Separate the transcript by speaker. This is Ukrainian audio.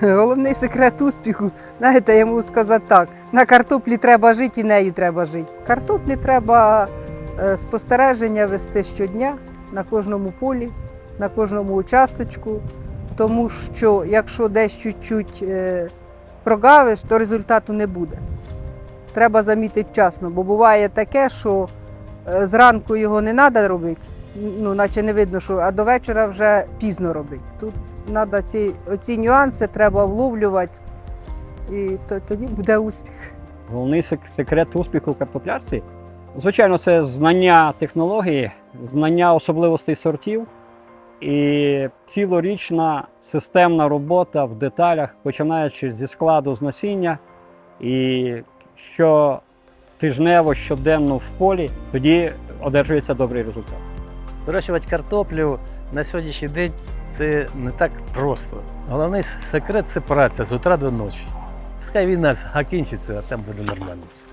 Speaker 1: Головний секрет успіху, знаєте, я можу сказати так: на картоплі треба жити і нею треба жити. Картоплі треба е, спостереження вести щодня на кожному полі, на кожному участочку, тому що якщо десь чуть-чуть е, прогавиш, то результату не буде. Треба замітити вчасно, бо буває таке, що е, зранку його не треба робити, ну, наче не видно, що, а до вечора вже пізно робити. Тут треба ці оці нюанси треба вловлювати, і то, тоді буде успіх.
Speaker 2: Головний секрет успіху в картоплярстві, звичайно, це знання технології, знання особливостей сортів і цілорічна системна робота в деталях, починаючи зі складу з насіння і що тижнево, щоденно в полі, тоді одержується добрий результат.
Speaker 3: Вирощувати картоплю на сьогоднішній день це не так просто. Головний секрет це праця з утра до ночі. Пускай війна закінчиться, а там буде нормально все.